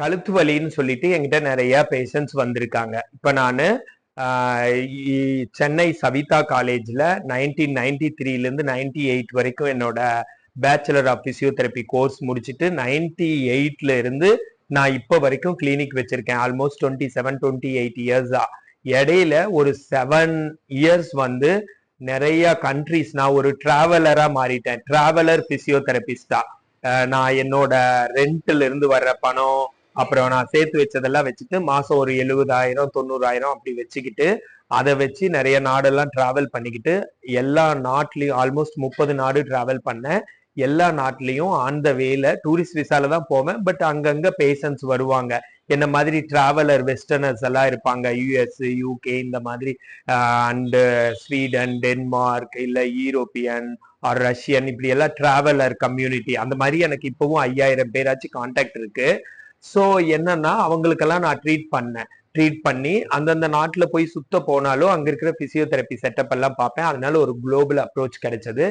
கழுத்து வலின்னு சொல்லிட்டு என்கிட்ட நிறைய பேஷண்ட்ஸ் வந்திருக்காங்க. இப்போ நான் சென்னை சவிதா காலேஜில் நைன்டீன் நைன்டி த்ரீலேருந்து நைன்டி எயிட் வரைக்கும் என்னோட பேச்சுலர் ஆஃப் ஃபிசியோதெரப்பி கோர்ஸ் முடிச்சுட்டு நைன்டி எயிட்ல இருந்து நான் இப்போ வரைக்கும் கிளினிக் வச்சிருக்கேன். Almost twenty seven twenty eight இயர்ஸா இடையில ஒரு செவன் இயர்ஸ் வந்து நிறைய கண்ட்ரிஸ் நான் ஒரு டிராவலரா மாறிட்டேன். டிராவலர் பிசியோதெரபிஸ்டா நான் என்னோட ரெண்ட்ல இருந்து வர்ற பணம் அப்புறம் நான் சேர்த்து வச்சதெல்லாம் வச்சுட்டு மாசம் ஒரு எழுபதாயிரம் தொண்ணூறாயிரம் அப்படி வச்சுக்கிட்டு அதை வச்சு நிறைய நாடெல்லாம் டிராவல் பண்ணிக்கிட்டு எல்லா நாட்லயும் ஆல்மோஸ்ட் முப்பது நாடு டிராவல் பண்ணேன். எல்லா நாட்டிலையும் அந்த வேல டூரிஸ்ட் விசால தான் போவேன். பட் அங்கங்க பேஷன்ஸ் வருவாங்க. என்ன மாதிரி டிராவலர் வெஸ்டர்னர்ஸ் எல்லாம் இருப்பாங்க. யூஎஸ் யூகே இந்த மாதிரி அண்டு ஸ்வீடன் டென்மார்க் இல்ல யூரோப்பியன் ஆர் ரஷ்யன் இப்படி எல்லாம் டிராவலர் கம்யூனிட்டி அந்த மாதிரி எனக்கு இப்பவும் ஐயாயிரம் பேராச்சும் கான்டாக்ட் இருக்கு. ஸோ என்னன்னா அவங்களுக்கெல்லாம் நான் ட்ரீட் பண்ணேன். ட்ரீட் பண்ணி அந்தந்த நாட்டில் போய் சுத்த போனாலும் அங்கே இருக்கிற பிசியோதெரப்பி செட்டப் எல்லாம் பார்ப்பேன். அதனால ஒரு குளோபல் அப்ரோச் கிடைச்சது.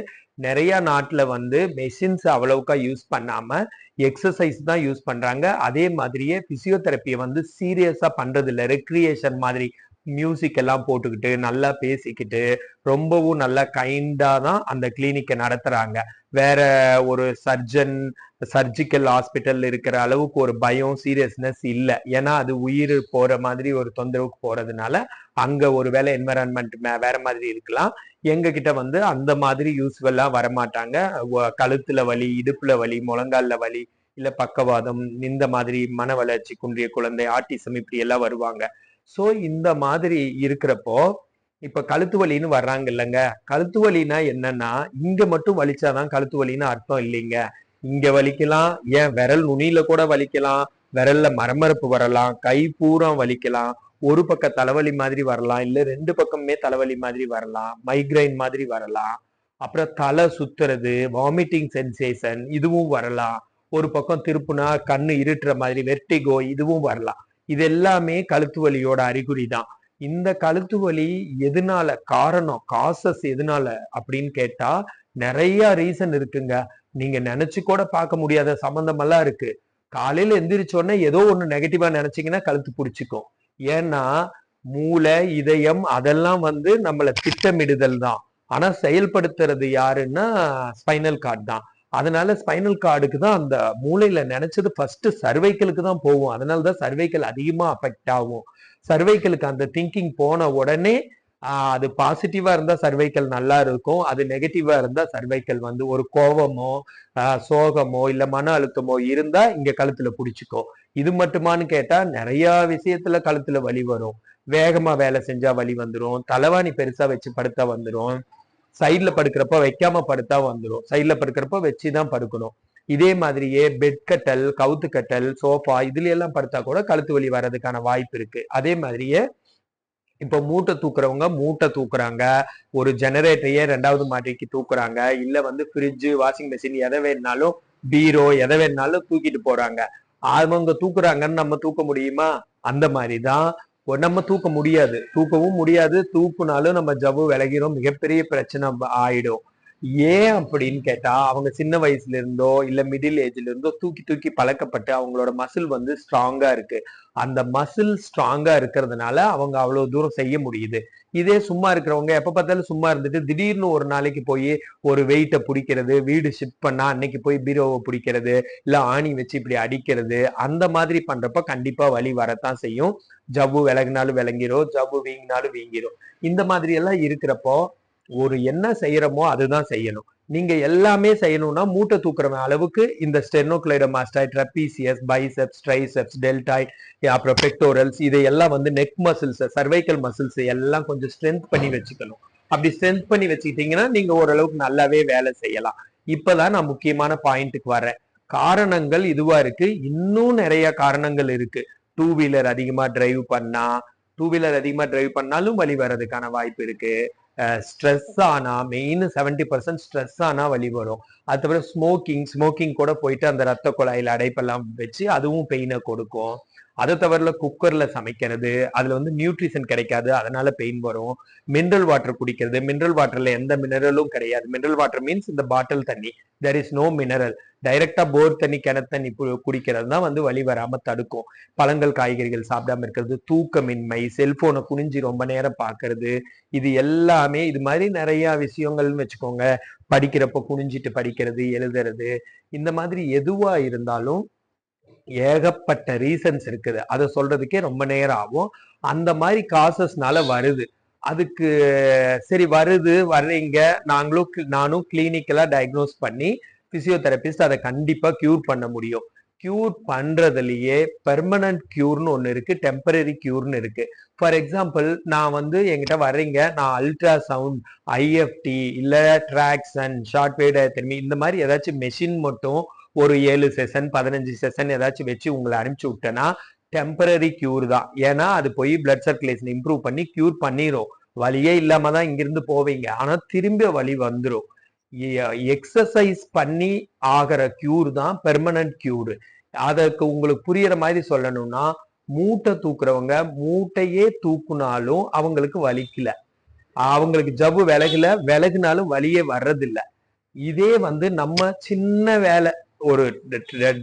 நிறைய நாட்டில் வந்து மெஷின்ஸ் அவ்வளவுக்கா யூஸ் பண்ணாமல் எக்ஸசைஸ் தான் யூஸ் பண்ணுறாங்க அதே மாதிரியே பிசியோதெரப்பியை வந்து சீரியஸாக பண்ணுறதில்ல ரெக்ரியேஷன் மாதிரி மியூசிக் எல்லாம் போட்டுக்கிட்டு நல்லா பேசிக்கிட்டு ரொம்பவும் நல்லா கைண்டா தான் அந்த கிளினிக்கை நடத்துறாங்க. வேற ஒரு சர்ஜன் சர்ஜிக்கல் ஹாஸ்பிட்டல் இருக்கிற அளவுக்கு ஒரு பயம் சீரியஸ்னஸ் இல்லை. ஏன்னா அது உயிர் போற மாதிரி ஒரு தொந்தரவுக்கு போறதுனால அங்க ஒரு வேலை என்வரான்மெண்ட் வேற மாதிரி இருக்கலாம். எங்க கிட்ட வந்து அந்த மாதிரி யூஸ்வல்லா வரமாட்டாங்க. வ- கழுத்துல வலி இடுப்புல வலி முழங்காலில் வலி இல்ல பக்கவாதம் இந்த மாதிரி மன வளர்ச்சி குன்றிய குழந்தை ஆட்டிசம் இப்படி எல்லாம் வருவாங்க. ஸோ இந்த மாதிரி இருக்கிறப்போ இப்ப கழுத்து வலின்னு வர்றாங்க இல்லைங்க. கழுத்து வலினா என்னன்னா இங்க மட்டும் வலிச்சாதான் கழுத்து வலின்னு அர்த்தம் இல்லைங்க. இங்க வலிக்கலாம் ஏன் விரல் நுனியில கூட வலிக்கலாம் விரல்ல மரமரப்பு வரலாம் கை பூரா வலிக்கலாம் ஒரு பக்க தலைவலி மாதிரி வரலாம் இல்ல ரெண்டு பக்கமுமே தலைவலி மாதிரி வரலாம் மைக்ரைன் மாதிரி வரலாம். அப்புறம் தலை சுத்துறது வாமிட்டிங் சென்சேஷன் இதுவும் வரலாம். ஒரு பக்கம் திருப்புனா கண்ணு இருட்டுற மாதிரி வெர்டிகோ இதுவும் வரலாம். இது எல்லாமே கழுத்து வலியோட அறிகுறி தான் இந்த கழுத்து வலி எதனால காரணம் காசஸ் எதனால அப்படின்னு கேட்டா நிறைய ரீசன் இருக்குங்க. நீங்க நினைச்சு கூட பார்க்க முடியாத சம்பந்தமெல்லாம் இருக்கு. காலையில எந்திரிச்சோடனே ஏதோ ஒண்ணு நெகட்டிவா நினைச்சீங்கன்னா கழுத்து பிடிச்சிக்கும். ஏன்னா மூளை இதயம் அதெல்லாம் வந்து நம்மள திட்டமிடுதல் தான். ஆனா செயல்படுத்துறது யாருன்னா ஸ்பைனல் கார்டு தான். அதனால ஸ்பைனல் கார்டுக்கு தான் அந்த மூளையில நினைச்சது ஃபர்ஸ்ட் சர்வைக்கலுக்கு தான் போகும். அதனால தான் சர்வைக்கல் அதிகமா அஃபெக்ட் ஆகும். சர்வைக்கலுக்கு அந்த திங்கிங் போன உடனே அது பாசிட்டிவா இருந்தா சர்வைக்கல் நல்லா இருக்கும். அது நெகட்டிவா இருந்தா சர்வைக்கல் வந்து ஒரு கோவமோ சோகமோ இல்ல மன அழுத்தமோ இருந்தா இங்க கழுத்துல பிடிச்சிக்கும் இது மட்டுமான்னு கேட்டா நிறைய விஷயத்துல கழுத்துல வலி வரும். வேகமா வேலை செஞ்சா வலி வந்துடும் தலைவாணி பெருசா வச்சு படுத்தா வந்துடும் சைட்ல படுக்கிறப்ப வைக்காம படுத்தா வந்துடும் சைட்ல படுக்கிறப்ப வச்சுதான் படுக்கணும். இதே மாதிரியே பெட் கட்டல் கவுத்து கட்டல் சோஃபா இதுல எல்லாம் படுத்தா கூட கழுத்து வலி வர்றதுக்கான வாய்ப்பு இருக்கு. அதே மாதிரியே இப்ப மூட்டை தூக்குறவங்க மூட்டை தூக்குறாங்க. ஒரு ஜெனரேட்டரையே ரெண்டாவது மாட்டிக்கு தூக்குறாங்க? இல்ல வந்து ஃப்ரிட்ஜ் வாஷிங் மிஷின் எதை வேணாலும் பீரோ எதை வேணாலும் தூக்கிட்டு போறாங்க. அவங்க தூக்குறாங்கன்னு நம்ம தூக்க முடியுமா? அந்த மாதிரிதான் தான் நம்ம தூக்க முடியாது. தூக்கவும் முடியாது. தூக்குனாலும் நம்ம ஜவ்வு விலகிறோம் மிகப்பெரிய பிரச்சனை ஆயிடும். ஏன் அப்படின்னு கேட்டா அவங்க சின்ன வயசுல இருந்தோ இல்ல மிடில் ஏஜ்ல இருந்தோ தூக்கி தூக்கி பழக்கப்பட்டு அவங்களோட மசில் வந்து ஸ்ட்ராங்கா இருக்கு. அந்த மசில் ஸ்ட்ராங்கா இருக்கிறதுனால அவங்க அவ்வளவு தூரம் செய்ய முடியுது. இதே சும்மா இருக்கிறவங்க எப்ப பார்த்தாலும் சும்மா இருந்துட்டு திடீர்னு ஒரு நாளைக்கு போய் ஒரு வெயிட்டை பிடிக்கிறது வீடு ஷிஃப்ட் பண்ணா அன்னைக்கு போய் பீரோவை பிடிக்கிறது இல்ல ஆணி வச்சு இப்படி அடிக்கிறது அந்த மாதிரி பண்றப்ப கண்டிப்பா வழி வரத்தான் செய்யும். ஜவ்வு விலகினாலும் விளங்கிரும் ஜவ்வு வீங்கினாலும் வீங்கிரும். இந்த மாதிரி எல்லாம் இருக்கிறப்போ ஒரு என்ன செய்யறோமோ அதுதான் செய்யணும். நீங்க எல்லாமே செய்யணும்னா மூட்டை தூக்குற அளவுக்கு இந்த sternocleidomastoid trapezius biceps triceps deltoid அப்புறம் பெக்டோரல்ஸ் இதையெல்லாம் வந்து நெக் மசில்ஸ் சர்வைக்கல் மசில்ஸ் எல்லாம் கொஞ்சம் ஸ்ட்ரென்த் பண்ணி வச்சுக்கணும். அப்படி ஸ்ட்ரென்த் பண்ணி வச்சுக்கிட்டீங்கன்னா நீங்க ஓரளவுக்கு நல்லாவே வேலை செய்யலாம். இப்பதான் நான் முக்கியமான பாயிண்ட்டுக்கு வரேன். காரணங்கள் இதுவா இருக்கு. இன்னும் நிறைய காரணங்கள் இருக்கு. டூ வீலர் அதிகமா டிரைவ் பண்ணா டூ வீலர் அதிகமா டிரைவ் பண்ணாலும் வழி வர்றதுக்கான வாய்ப்பு இருக்கு. ஸ்ட்ரெஸ் ஆனால் மெயின் செவன்டி பர்சன்ட் ஸ்ட்ரெஸ் ஆனால் வலி வரும். அதுக்கப்புறம் ஸ்மோக்கிங் ஸ்மோக்கிங் கூட போயிட்டு அந்த ரத்த குழாயில் அடைப்பெல்லாம் வச்சு அதுவும் பெயினை கொடுக்கும். அதை தவிர குக்கர்ல சமைக்கிறது அதுல வந்து நியூட்ரிஷன் கிடைக்காது அதனால பெயின் வரும். மினரல் வாட்டர் குடிக்கிறது மினரல் வாட்டர்ல எந்த மினரலும் கிடையாது. மினரல் வாட்டர் மீன்ஸ் இந்த பாட்டில் தண்ணி. தெர் இஸ் நோ மினரல் டைரக்டா போர் தண்ணி கிணறு தண்ணி குடிக்கிறது தான் வந்து வழி வராம தடுக்கும். பழங்கள் காய்கறிகள் சாப்பிடாம இருக்கிறது தூக்கமின்மை செல்போனை குனிஞ்சு ரொம்ப நேரம் பாக்குறது இது எல்லாமே இது மாதிரி நிறைய விஷயங்கள்னு வச்சுக்கோங்க. படிக்கிறப்ப குனிஞ்சிட்டு படிக்கிறது எழுதுறது இந்த மாதிரி எதுவா இருந்தாலும் ஏகப்பட்ட ரீசன்ஸ் இருக்குது. அதை சொல்றதுக்கே ரொம்ப நேரம் ஆகும். அந்த மாதிரி காசஸ்னால வருது. அதுக்கு சரி வருது வர்றீங்க. நாங்களும் நானும் கிளினிக்கலாக டயக்னோஸ் பண்ணி பிசியோதெரபிஸ்ட் அதை கண்டிப்பாக கியூர் பண்ண முடியும். கியூர் பண்ணுறதுலையே பெர்மனன்ட் கியூர்னு ஒன்று இருக்குது டெம்பரரி கியூர்னு இருக்குது ஃபார் எக்ஸாம்பிள் நான் வந்து என்கிட்ட வர்றீங்க நான் அல்ட்ரா சவுண்ட் ஐஎஃப்டி இல்லை ட்ராக்ஸன் ஷார்ட் வேவ் டயத்தெர்மி இந்த மாதிரி ஏதாச்சும் மெஷின் மட்டும் ஒரு ஏழு செஷன் பதினஞ்சு செஷன் ஏதாச்சும் வச்சு உங்களை அனுப்பிச்சு விட்டேன்னா டெம்பரரி கியூர் தான். ஏன்னா அது போய் பிளட் சர்க்குலேஷன் இம்ப்ரூவ் பண்ணி கியூர் பண்ணிடும் வலியே இல்லாம தான் இங்கிருந்து போவீங்க. ஆனா திரும்ப வலி வந்துடும் எக்ஸசைஸ் பண்ணி ஆகிற கியூர் தான் பெர்மனன்ட் கியூர் அதற்கு உங்களுக்கு புரியற மாதிரி சொல்லணும்னா மூட்டை தூக்குறவங்க மூட்டையே தூக்குனாலும் அவங்களுக்கு வலிக்கல. அவங்களுக்கு ஜவ்வு விலகல விலகுனாலும் வலியே வர்றதில்ல. இதே வந்து நம்ம சின்ன வேலை. ஒரு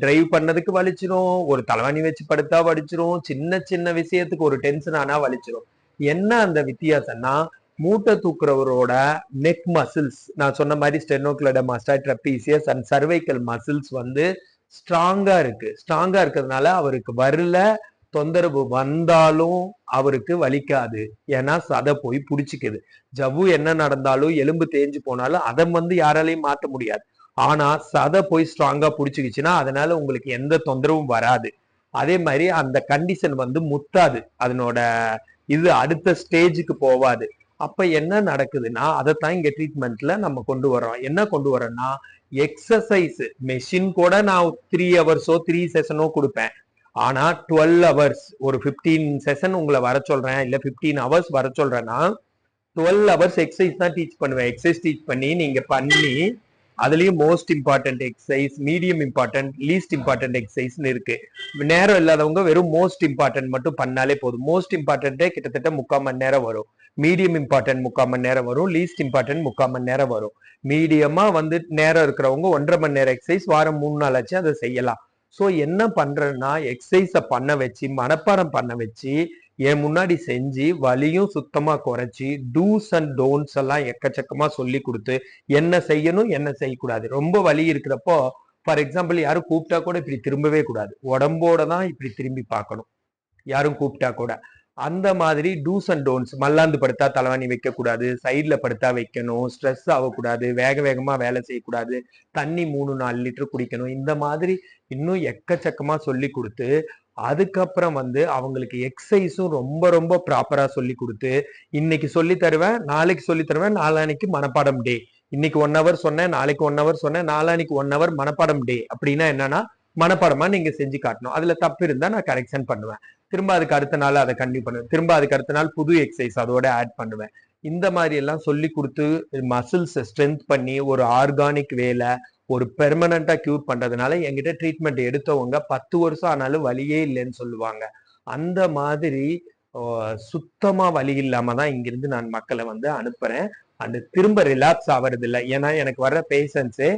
டிரைவ் பண்ணதுக்கு வலிச்சிரும் ஒரு தலைவாணி வச்சு படுத்தா வலிச்சிரும் சின்ன சின்ன விஷயத்துக்கு ஒரு டென்ஷன் ஆனா வலிச்சிரும். என்ன அந்த வித்தியாசம்னா மூட்டை தூக்குறவரோட நெக் மசில்ஸ் நான் சொன்ன மாதிரி sternocleidomastoid trapezius and cervical muscles வந்து ஸ்ட்ராங்கா இருக்கு. ஸ்ட்ராங்கா இருக்கிறதுனால அவருக்கு வரல தொந்தரவு வந்தாலும் அவருக்கு வலிக்காது. ஏன்னா சதை போய் பிடிச்சிக்குது. ஜவ்வு என்ன நடந்தாலும் எலும்பு தேஞ்சு போனாலும் அதை வந்து யாராலையும் மாற்ற முடியாது. ஆனா சதை போய் ஸ்ட்ராங்கா பிடிச்சிக்கிச்சுன்னா அதனால உங்களுக்கு எந்த தொந்தரவும் வராது. அதே மாதிரி அந்த கண்டிஷன் வந்து முத்தாது அதனோட இது அடுத்த ஸ்டேஜுக்கு போவாது. அப்ப என்ன நடக்குதுன்னா அதைத்தான் இங்க ட்ரீட்மெண்ட்ல நம்ம கொண்டு வரோம் என்ன கொண்டு வரோம்னா எக்ஸசைஸ் மெஷின் கூட நான் த்ரீ ஹவர்ஸோ த்ரீ செஷனோ கொடுப்பேன். ஆனா டுவெல் ஹவர்ஸ் ஒரு 15 செஷன் உங்களை வர சொல்றேன். இல்ல 15 ஹவர்ஸ் வர சொல்றேன்னா டுவெல் ஹவர்ஸ் எக்ஸசைஸ் தான் டீச் பண்ணுவேன். எக்ஸசைஸ் டீச் பண்ணி நீங்க பண்ணி அதுலயும் most important exercise medium important least important எக்ஸசைஸ்னு இருக்கு. நேரம் இல்லாதவங்க வெறும் மோஸ்ட் இம்பார்ட்டன்ட் மட்டும் பண்ணாலே போதும். மோஸ்ட் இம்பார்ட்டன்ட்டே கிட்டத்தட்ட முக்கால் மணி நேரம் வரும். மீடியம் இம்பார்ட்டன்ட் முக்கால் மணி நேரம் வரும். லீஸ்ட் இம்பார்ட்டன்ட் முக்கால் மணி நேரம் வரும். மீடியமா வந்து நேரம் இருக்கிறவங்க ஒன்றரை மணி நேரம் எக்ஸசைஸ் வாரம் மூணு நாள் ஆச்சு அதை செய்யலாம். ஸோ என்ன பண்றேன்னா எக்ஸசைஸை பண்ண வச்சு மனப்பாடம் பண்ண வச்சு என் முன்னாடி செஞ்சு வலியும் சுத்தமா குறைச்சி டூஸ் அண்ட் டோன்ட்ஸ் எல்லாம் எக்கச்சக்கமா சொல்லி கொடுத்து என்ன செய்யணும் என்ன செய்யக்கூடாது. ரொம்ப வலி இருக்கிறப்போ ஃபார் எக்ஸாம்பிள் யாரும் கூப்பிட்டா கூட இப்படி திரும்பவே கூடாது. உடம்போட தான் இப்படி திரும்பி பார்க்கணும். யாரும் கூப்பிட்டா கூட. அந்த மாதிரி டூஸ் அண்ட் டோன்ட்ஸ் மல்லாந்து படுத்தா தலைவாணி வைக்க கூடாது சைட்ல படுத்தா வைக்கணும் ஸ்ட்ரெஸ் ஆகக்கூடாது வேக வேகமா வேலை செய்யக்கூடாது தண்ணி மூணு நாலு லிட்டர் குடிக்கணும் இந்த மாதிரி இன்னும் எக்கச்சக்கமா சொல்லி கொடுத்து அதுக்கப்புறம் வந்து அவங்களுக்கு எக்ஸசைஸும் ரொம்ப ரொம்ப ப்ராப்பரா சொல்லி கொடுத்து இன்னைக்கு சொல்லி தருவேன் நாளைக்கு சொல்லி தருவேன் நாளானைக்கு மனப்பாடம் டே இன்னைக்கு ஒன் ஹவர் சொன்னேன் நாளைக்கு ஒன் ஹவர் சொன்னேன் நாளானைக்கு ஒன் ஹவர் மனப்பாடம் டே அப்படின்னா என்னன்னா மனப்பாடமா நீங்க செஞ்சு காட்டணும். அதுல தப்பு இருந்தா நான் கரெக்ஷன் பண்ணுவேன். திரும்ப அதுக்கு அடுத்த நாள் அதை கண்டினியூ பண்ணுவேன். திரும்ப அதுக்கு அடுத்த நாள் புது எக்ஸசைஸ் அதோட ஆட் பண்ணுவேன். இந்த மாதிரி எல்லாம் சொல்லி கொடுத்து மசில்ஸ் ஸ்ட்ரென்த் பண்ணி ஒரு ஆர்கானிக் வேலை ஒரு பெர்மனண்டா கியூர் பண்றதுனால என்கிட்ட ட்ரீட்மெண்ட் எடுத்தவங்க பத்து வருஷம் ஆனாலும் வழியே இல்லைன்னு சொல்லுவாங்க. அந்த மாதிரி சுத்தமாக சுத்தமா இல்லாமல் இல்லாம தான் இங்கிருந்து நான் மக்களை வந்து அனுப்புறேன். அந்த திரும்ப ரிலாக்ஸ் ஆகிறது இல்லை ஏன்னா எனக்கு வர்ற பேஷன்ஸே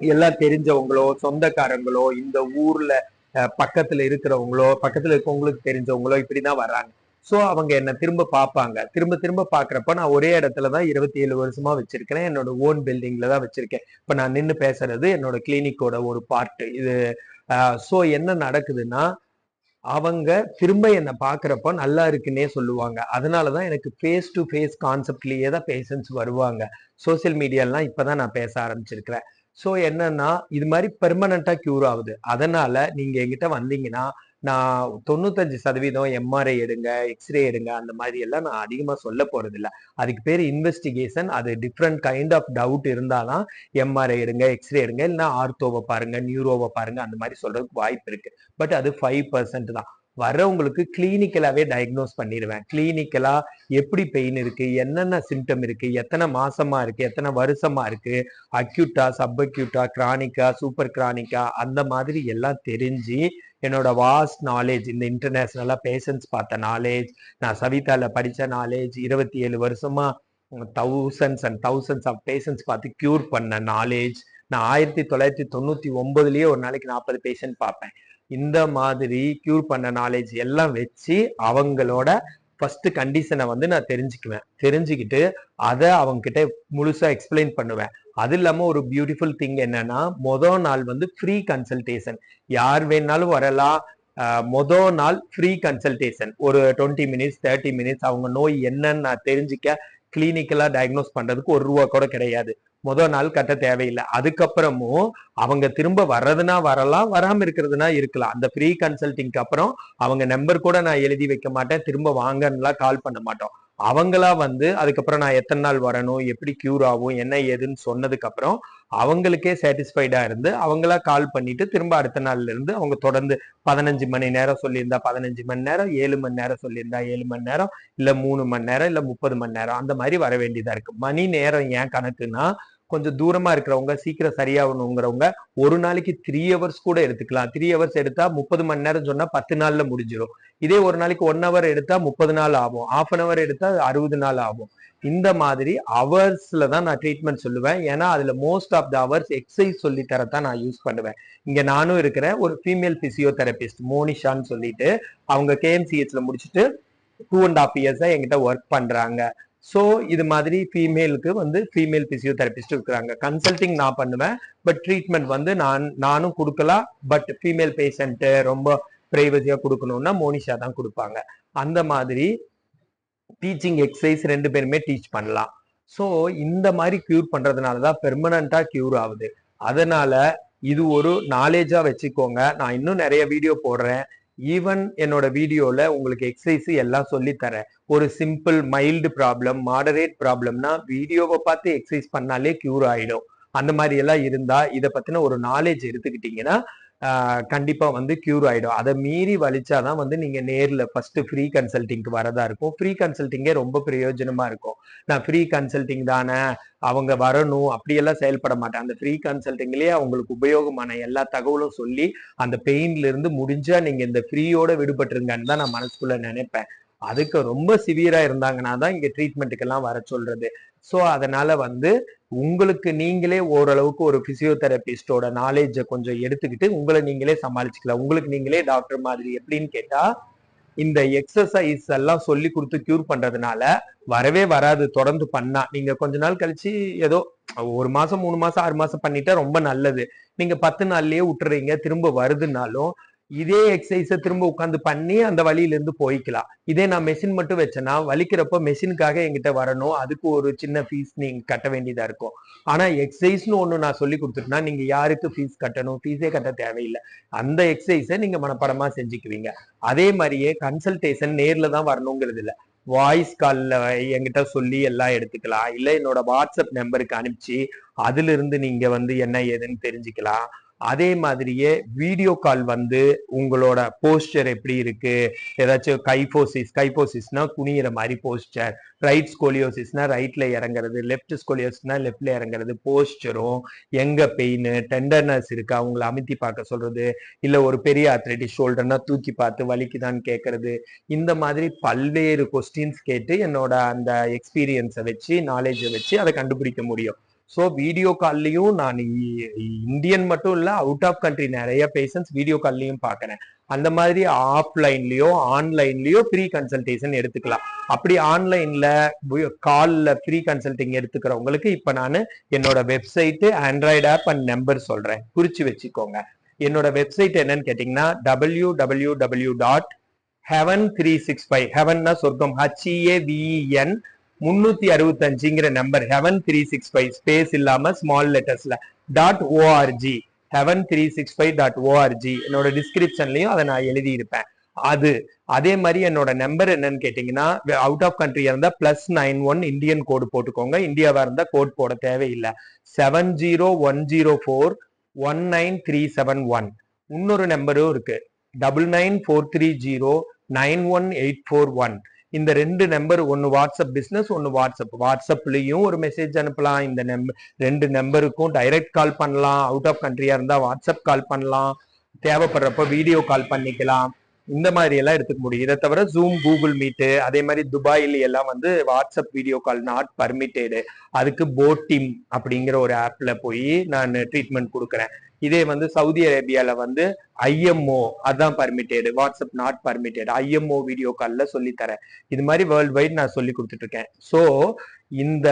எல்லாம் தெரிஞ்சவங்களோ சொந்தக்காரங்களோ இந்த ஊர்ல பக்கத்தில் பக்கத்துல இருக்கிறவங்களோ பக்கத்துல இருக்கவங்களுக்கு தெரிஞ்சவங்களோ இப்படிதான் வர்றாங்க. சோ அவங்க என்ன திரும்ப பார்ப்பாங்க. திரும்ப திரும்ப பாக்குறப்ப நான் ஒரே இடத்துல தான் இருபத்தி ஏழு வருஷமா வச்சிருக்கிறேன். என்னோட ஓன் பில்டிங்ல தான் வச்சிருக்கேன். இப்ப நான் நின்னு பேசுறது என்னோட கிளினிக்கோட ஒரு பார்ட் இது சோ என்ன நடக்குதுன்னா அவங்க திரும்ப என்னை பாக்குறப்ப நல்லா இருக்குன்னே சொல்லுவாங்க. அதனாலதான் எனக்கு ஃபேஸ் டு ஃபேஸ் கான்செப்ட்லயே தான் பேஷண்ட்ஸ் வருவாங்க. சோசியல் மீடியாலாம் இப்பதான் நான் பேச ஆரம்பிச்சிருக்கிறேன். ஸோ என்னன்னா இது மாதிரி பெர்மனண்டா கியூர் ஆகுது. அதனால நீங்க என்கிட்ட வந்தீங்கன்னா நான் தொண்ணூத்தஞ்சு சதவீதம் எம்ஆர்ஐ எடுங்க எக்ஸ்ரே எடுங்க அந்த மாதிரி எல்லாம் நான் அதிகமா சொல்ல போறது இல்ல. அதுக்கு பேர் இன்வெஸ்டிகேஷன் அது டிஃப்ரெண்ட் கைண்ட் ஆஃப் டவுட் இருந்தாலும் எம்ஆர்ஐ எடுங்க எக்ஸ்ரே எடுங்க. இல்லைன்னா ஆர்த்தோவை பாருங்க நியூரோவை பாருங்க அந்த மாதிரி சொல்றதுக்கு வாய்ப்பு இருக்கு. பட் அது ஃபைவ் பர்சன்ட் தான். வர்றவங்களுக்கு கிளினிக்கலாவே டயக்னோஸ் பண்ணிடுவேன். கிளினிக்கலா எப்படி பெயின் இருக்கு என்னென்ன சிம்டம் இருக்கு எத்தனை மாசமா இருக்கு எத்தனை வருஷமா இருக்கு அக்யூட்டா சப் அக்யூட்டா கிரானிக்கா சூப்பர் கிரானிக்கா அந்த மாதிரி எல்லாம் தெரிஞ்சு என்னோட வாஸ்ட் நாலேஜ் இந்த இன்டர்நேஷனலா பேஷன்ஸ் பார்த்த நாலேஜ் நான் சவிதால படிச்ச நாலேஜ் இருபத்தி ஏழு வருஷமா thousands and thousands of patients பார்த்து க்யூர் பண்ண நாலேஜ் நான் ஆயிரத்தி தொள்ளாயிரத்தி தொண்ணூத்தி ஒன்பதுலயே ஒரு நாளைக்கு நாற்பது பேஷண்ட் பார்ப்பேன். இந்த மாதிரி கியூர் பண்ண நாலேஜ் எல்லாம் வச்சு அவங்களோட ஃபர்ஸ்ட் கண்டிஷனை வந்து நான் தெரிஞ்சுக்குவேன். தெரிஞ்சுக்கிட்டு அதை அவங்க கிட்ட முழுசா எக்ஸ்பிளைன் பண்ணுவேன். அது இல்லாம ஒரு பியூட்டிஃபுல் திங் என்னன்னா மொத நாள் வந்து ஃப்ரீ கன்சல்டேஷன் யார் வேணாலும் வரலாம். மொத மொதல் நாள் ஃப்ரீ கன்சல்டேஷன் ஒரு டுவெண்ட்டி மினிட்ஸ் தேர்ட்டி மினிட்ஸ் அவங்க நோய் என்னன்னு நான் தெரிஞ்சுக்க கிளினிக்கலா டயக்னோஸ் பண்றதுக்கு ஒரு ரூபா கூட கிடையாது. முதல் நாள் கட்ட தேவையில்லை. அதுக்கப்புறமும் அவங்க திரும்ப வர்றதுனா வரலாம் வராம இருக்கிறதுனா இருக்கலாம். அந்த ஃப்ரீ கன்சல்டிங்க்கு அப்புறம் அவங்க நம்பர் கூட நான் எழுதி வைக்க மாட்டேன். திரும்ப வாங்கன்னுலாம் கால் பண்ண மாட்டோம். அவங்களா வந்து அதுக்கப்புறம் நான் எத்தனை நாள் வரணும் எப்படி கியூர் ஆகும் என்ன ஏதுன்னு சொன்னதுக்கு அப்புறம் அவங்களுக்கே சாட்டிஸ்ஃபைடா இருந்து அவங்களா கால் பண்ணிட்டு திரும்ப அடுத்த நாள்ல இருந்து அவங்க தொடர்ந்து பதினஞ்சு மணி நேரம் சொல்லியிருந்தா பதினஞ்சு மணி நேரம் ஏழு மணி நேரம் சொல்லியிருந்தா ஏழு மணி நேரம் இல்ல மூணு மணி நேரம் இல்ல முப்பது மணி நேரம் அந்த மாதிரி வர வேண்டியதா இருக்கு. மணி நேரம் ஏன் கணக்குன்னா கொஞ்சம் தூரமா இருக்கிறவங்க சீக்கிரம் சரியாகணுங்கிறவங்க ஒரு நாளைக்கு த்ரீ ஹவர்ஸ் கூட எடுத்துக்கலாம். த்ரீ ஹவர்ஸ் எடுத்தா முப்பது மணி நேரம் சொன்னா பத்து நாள்ல முடிஞ்சிடும் இதே ஒரு நாளைக்கு ஒன் ஹவர் எடுத்தா முப்பது நாள் ஆகும். ஆஃப் அன் ஹவர் எடுத்தா அறுபது நாள் ஆகும். இந்த மாதிரி ஹவர்ஸ்ல தான் நான் ட்ரீட்மெண்ட் சொல்லுவேன். ஏன்னா அதுல most of the hours exercise சொல்லி தரத்தான் நான் யூஸ் பண்ணுவேன். இங்க நானும் இருக்கிறேன் ஒரு ஃபீமேல் பிசியோதெரபிஸ்ட் மோனிஷான்னு சொல்லிட்டு அவங்க கேஎம்சிஹெச்ல முடிச்சுட்டு டூ அண்ட் ஆஃப் இயர்ஸா எங்கிட்ட ஒர்க் பண்றாங்க. ஸோ இது மாதிரி ஃபீமேலுக்கு வந்து ஃபீமேல் பிசியோதெரபிஸ்ட் இருக்கிறாங்க. கன்சல்டிங் நான் பண்ணுவேன் பட் ட்ரீட்மெண்ட் வந்து நான் நானும் கொடுக்கலாம் பட் ஃபீமேல் பேஷண்ட்டு ரொம்ப ப்ரைவசியா கொடுக்கணும்னா மோனிஷா தான் கொடுப்பாங்க. அந்த மாதிரி டீச்சிங் எக்ஸசைஸ் ரெண்டு பேருமே டீச் பண்ணலாம். ஸோ இந்த மாதிரி கியூர் பண்ணுறதுனால தான் பெர்மனண்டா கியூர் ஆகுது. அதனால இது ஒரு நாலேஜாக வச்சுக்கோங்க. நான் இன்னும் நிறைய வீடியோ போடுறேன். ஈவன் என்னோட வீடியோவில் உங்களுக்கு எக்ஸசைஸ் எல்லாம் சொல்லித்தரேன் ஒரு சிம்பிள் மைல்டு ப்ராப்ளம் மாடரேட் ப்ராப்ளம்னா வீடியோவை பார்த்து எக்ஸசைஸ் பண்ணாலே கியூர் ஆகிடும் அந்த மாதிரி எல்லாம் இருந்தால் இதை பற்றின ஒரு நாலேஜ் எடுத்துக்கிட்டிங்கன்னா கண்டிப்பாக கண்டிப்பா வந்து கியூர் ஆயிடும். அதை மீறி வலிச்சாதான் வந்து நீங்க நேர்ல ஃபஸ்ட்டு ஃப்ரீ கன்சல்டிங்க்கு வரதா இருக்கும். ஃப்ரீ கன்சல்டிங்கே ரொம்ப பிரயோஜனமா இருக்கும். நான் ஃப்ரீ கன்சல்டிங் தானே அவங்க வரணும் அப்படியெல்லாம் செயல்பட மாட்டேன். அந்த ஃப்ரீ கன்சல்டிங்லயே அவங்களுக்கு உபயோகமான எல்லா தகவலும் சொல்லி அந்த பெயின்லேருந்து இருந்து முடிஞ்சா இந்த ஃப்ரீயோட விடுபட்டுருங்கன்னு தான் நான் மனசுக்குள்ள நினைப்பேன். அதுக்கு ரொம்ப சிவியரா இருந்தாங்கன்னா தான் இங்க ட்ரீட்மெண்ட்டுக்கெல்லாம் வர சொல்றது. ஸோ அதனால வந்து உங்களுக்கு நீங்களே ஓரளவுக்கு ஒரு பிசியோதெரபிஸ்டோட நாலேஜை கொஞ்சம் எடுத்துக்கிட்டு உங்களை நீங்களே சமாளிச்சுக்கலாம். உங்களுக்கு நீங்களே டாக்டர் மாதிரி எப்படின்னு கேட்டா இந்த எக்ஸசைஸ் எல்லாம் சொல்லி கொடுத்து கியூர் பண்றதுனால வரவே வராது. தொடர்ந்து பண்ணா. நீங்க கொஞ்ச நாள் கழிச்சு ஏதோ ஒரு மாசம் மூணு மாசம் ஆறு மாசம் பண்ணிட்டா ரொம்ப நல்லது. நீங்க பத்து நாள்லயே விட்டுறீங்க. திரும்ப வருதுனாலும் இதே எக்ஸசைஸை திரும்ப உட்காந்து பண்ணி அந்த வழியிலேருந்து போய்க்கலாம். இதே நான் மெஷின் மட்டும் வச்சேன்னா வலிக்கிறப்போ மெஷினுக்காக எங்கிட்ட வரணும். அதுக்கு ஒரு சின்ன ஃபீஸ் நீங்கள் கட்ட வேண்டியதாக இருக்கும். ஆனால் எக்ஸசைஸ்னு ஒன்று நான் சொல்லி கொடுத்துட்டேன்னா நீங்கள் யாருக்கு ஃபீஸ் கட்டணும்? ஃபீஸே கட்ட தேவையில்லை. அந்த எக்ஸசைஸை நீங்கள் மனப்படமாக செஞ்சுக்குவீங்க. அதே மாதிரியே கன்சல்டேஷன் நேரில் தான் வரணுங்கிறது இல்லை. வாய்ஸ் காலில் என்கிட்ட சொல்லி எல்லாம் எடுத்துக்கலாம். இல்லை என்னோட வாட்ஸ்அப் நம்பருக்கு அனுப்பிச்சு அதுலேருந்து நீங்கள் வந்து என்ன ஏதுன்னு தெரிஞ்சுக்கலாம். அதே மாதிரியே வீடியோ கால் வந்து உங்களோட போஸ்டர் எப்படி இருக்கு? ஏதாச்சும் கைபோசிஸ் கைபோசிஸ்னா குனியிற மாதிரி போஸ்டர் ரைட் ஸ்கோலியோசிஸ்னா ரைட்ல இறங்குறது லெஃப்ட் ஸ்கோலியோசிஸ்னா லெஃப்ட்ல இறங்குறது போஸ்டரும் எங்க பெயின் டெண்டர்னஸ் இருக்கா? அவங்கள அமுத்தி பார்க்க சொல்றது இல்ல ஒரு பெரிய அத்லெட்டிக் ஷோல்டர்னா தூக்கி பார்த்து வலிக்குதான்னு கேட்கறது இந்த மாதிரி பல்வேறு கொஸ்டின்ஸ் கேட்டு என்னோட அந்த எக்ஸ்பீரியன்ஸை வச்சு நாலேஜை வச்சு அதை கண்டுபிடிக்க முடியும். ஸோ வீடியோ கால்லையும் நான் இந்தியன் மட்டும் இல்லை அவுட் ஆஃப் கண்ட்ரி நிறைய பேஷண்ட்ஸ் வீடியோ கால்லையும் பார்க்குறேன். அந்த மாதிரி ஆஃப்லைன்லயோ ஆன்லைன்லயோ ஃப்ரீ கன்சல்டேஷன் எடுத்துக்கலாம். அப்படி ஆன்லைன்ல காலில் ஃப்ரீ கன்சல்டிங் எடுத்துக்கிறவங்களுக்கு இப்போ நான் என்னோட website Android app and number சொல்றேன். குறிச்சு வச்சுக்கோங்க. என்னோட வெப்சைட் என்னன்னு கேட்டிங்கன்னா W W W dot heaven three six five ஹெவன்னா சொர்க்கம் H E A V E N முன்னூத்தி அறுபத்தஞ்சுங்கிற number heaven three six five space இல்லாம small லெட்டர்ஸ்ல dot ORG heaven three six five dot ORG என்னோட டிஸ்கிரிப்ஷன்லயும் அதை நான் எழுதி இருப்பேன் அது அதே மாதிரி என்னோட நம்பர் என்னன்னு கேட்டீங்கன்னா அவுட் ஆஃப் கண்ட்ரியா இருந்தா plus nine one Indian code போட்டுக்கோங்க. இந்தியாவா இருந்தா கோட் போட தேவையில்லை. Seven zero one zero four one nine three seven one இன்னொரு நம்பரும் இருக்கு. Double nine four three zero nine one eight four one இந்த ரெண்டு நம்பர் ஒன்று வாட்ஸ்அப் பிஸ்னஸ் ஒன்று வாட்ஸ்அப் வாட்ஸ்அப்லேயும் ஒரு மெசேஜ் அனுப்பலாம். இந்த நம்பர் ரெண்டு நம்பருக்கும் டைரக்ட் கால் பண்ணலாம். அவுட் ஆஃப் கண்ட்ரியா இருந்தால் வாட்ஸ்அப் கால் பண்ணலாம். தேவைப்படுறப்ப வீடியோ கால் பண்ணிக்கலாம். இந்த மாதிரி எல்லாம் எடுத்துக்க முடியும். இதை தவிர ஜூம் கூகுள் மீட்டு அதே மாதிரி துபாயில எல்லாம் வந்து WhatsApp video call not permitted அதுக்கு போட்டிம் அப்படிங்கிற ஒரு ஆப்ல போய் நான் ட்ரீட்மெண்ட் கொடுக்குறேன். இதே வந்து சவுதி அரேபியால வந்து ஐஎம்ஓ அதான் permitted WhatsApp not permitted IMO video காலில் சொல்லி தரேன். இது மாதிரி வேர்ல்டு வைட் நான் சொல்லி கொடுத்துட்டு இருக்கேன் ஸோ இந்த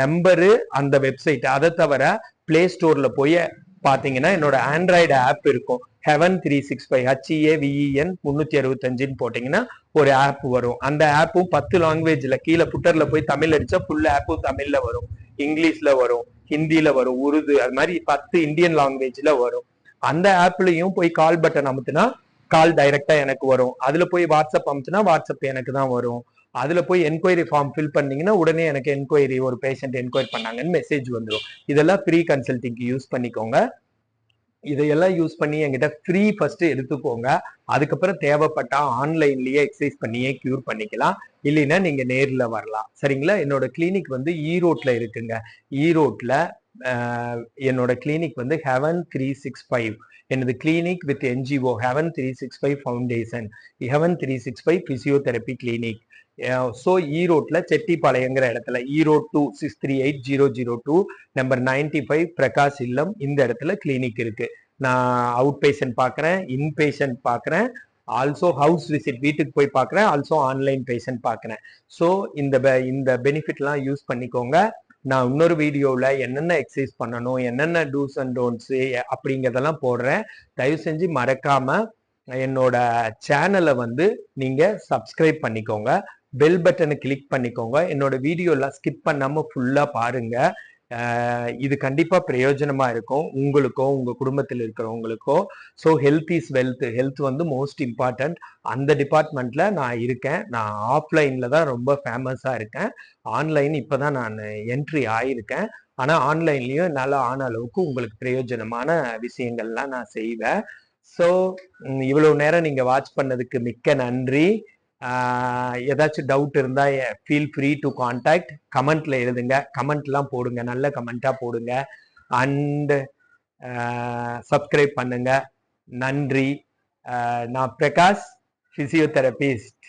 நம்பரு அந்த வெப்சைட் அதை தவிர பிளே ஸ்டோர்ல போய் பார்த்தீங்கன்னா என்னோட ஆண்ட்ராய்டு ஆப் இருக்கும். Heaven three six five H E A V E N முந்நூற்றி அறுபத்தஞ்சுன்னு போட்டிங்கன்னா ஒரு ஆப் வரும். அந்த ஆப்பும் பத்து லாங்குவேஜில் கீழே புட்டரில் போய் தமிழ் அடித்தா ஃபுல் ஆப்பும் தமிழில் வரும். இங்கிலீஷில் வரும். ஹிந்தியில வரும் உருது அது மாதிரி பத்து இந்தியன் லாங்குவேஜ்ல வரும். அந்த ஆப்லயும் போய் கால் பட்டன் அமுத்துனா கால் டைரக்டா எனக்கு வரும். அதுல போய் வாட்ஸ்அப் அமுத்துனா வாட்ஸ்அப் எனக்கு தான் வரும். அதுல போய் என்கொயரி ஃபார்ம் ஃபில் பண்ணீங்கன்னா உடனே எனக்கு என்கொயரி ஒரு பேஷண்ட் என்கொயரி பண்ணாங்கன்னு மெசேஜ் வந்துடும் இதெல்லாம் ஃப்ரீ கன்சல்டிங்க்கு யூஸ் பண்ணிக்கோங்க. இதையெல்லாம் யூஸ் பண்ணி என்கிட்ட ஃப்ரீ ஃபர்ஸ்ட் எடுத்துக்கோங்க அதுக்கப்புறம் தேவைப்பட்டா ஆன்லைன்லயே எக்ஸசைஸ் பண்ணியே கியூர் பண்ணிக்கலாம். இல்லைன்னா நீங்க நேர்ல வரலாம். சரிங்களா? என்னோட கிளினிக் வந்து ஈரோட்ல இருக்குங்க. ஈரோட்ல என்னோட கிளினிக் வந்து ஹெவன் த்ரீ சிக்ஸ் ஃபைவ் எனது clinic with NGO heaven three six five foundation heaven three six five physiotherapy clinic so ஈரோட்ல e செட்டிப்பாளையங்கிற இடத்துல Erode two six three eight zero zero two number ninety five Prakash இல்லம் இந்த இடத்துல clinic இருக்கு. நான் out patient பார்க்குறேன் in patient பார்க்குறேன் ஆல்சோ ஹவுஸ் விசிட் வீட்டுக்கு போய் பார்க்குறேன் ஆல்சோ ஆன்லைன் பேஷண்ட் பார்க்குறேன் ஸோ இந்த இந்த பெனிஃபிட்லாம் யூஸ் பண்ணிக்கோங்க. நான் இன்னொரு வீடியோவில் என்னென்ன எக்ஸசைஸ் பண்ணணும் என்னென்ன டூஸ் அண்ட் டோன்ட்ஸு அப்படிங்கிறதெல்லாம் போடுறேன். தயவு செஞ்சு மறக்காமல் என்னோட சேனலை வந்து நீங்கள் சப்ஸ்கிரைப் பண்ணிக்கோங்க. பெல் பட்டனை கிளிக் பண்ணிக்கோங்க. என்னோட வீடியோலாம் ஸ்கிப் பண்ணாமல் ஃபுல்லாக பாருங்க. இது கண்டிப்பாக பிரயோஜனமாக இருக்கும். உங்களுக்கோ உங்கள் குடும்பத்தில் இருக்கிறவங்களுக்கோ. So health is wealth health வந்து மோஸ்ட் இம்பார்ட்டன்ட் அந்த டிபார்ட்மெண்ட்டில் நான் இருக்கேன். நான் ஆஃப்லைனில் தான் ரொம்ப ஃபேமஸாக இருக்கேன். ஆன்லைன் இப்போ தான் நான் என்ட்ரி ஆகியிருக்கேன் ஆனால் ஆன்லைன்லேயும் என்னால் ஆன அளவுக்கு உங்களுக்கு பிரயோஜனமான விஷயங்கள்லாம் நான் செய்வேன். ஸோ இவ்வளோ நேரம் நீங்கள் வாட்ச் பண்ணதுக்கு மிக்க நன்றி. ஏதாச்சும் டவுட் இருந்தால் ஃபீல் ஃப்ரீ டு காண்டாக்ட் கமெண்ட்டில் எழுதுங்க. கமெண்ட்லாம் போடுங்க. நல்ல கமெண்ட்டாக போடுங்க. அண்டு சப்ஸ்கிரைப் பண்ணுங்க. நன்றி. நான் பிரகாஷ் ஃபிசியோதெரபிஸ்ட்